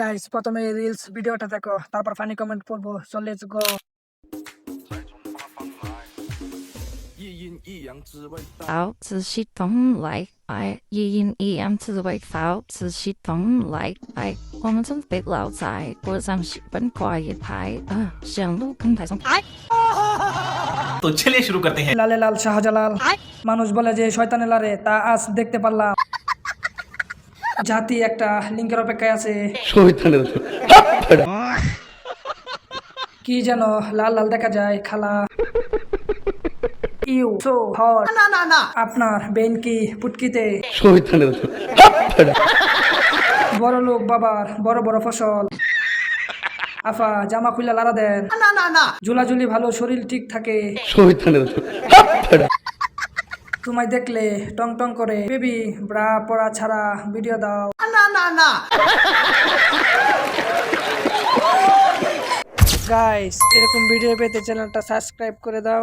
Guys প্রথমে reels ভিডিওটা দেখো তারপর ফানি কমেন্ট পড়বো so let's go Pháo zi shi tong like ai yi yin yi am zi wei pháo zi shi tong like ai 我们从北老宅过上十分快一排啊，想路跟台上哎。তো চলে শুরু করতে হ্যাঁ লালে লাল শাহজালাল মানুষ বলে যে শয়তানে লারে তা আজ দেখতে পারলাম জাতি একটা লিঙ্কের অপেক্ষায় আছে। কি যেন লাল লাল দেখা যায় খালা। You so hot. না না না। আপনার বেন কি পুটকিতে? বড় লোক বাবার বড় বড় ফসল। আফা জামা খুলে লারা দেন। না না না। ঝুলাঝুলি ভালো শরীর ঠিক থাকে। তোমায় দেখলে টং টং করে বেবি ব্রা পড়া ছাড়া ভিডিও দাও। না না না। গাইস এরকম ভিডিও পেতে চ্যানেলটা সাবস্ক্রাইব করে দাও।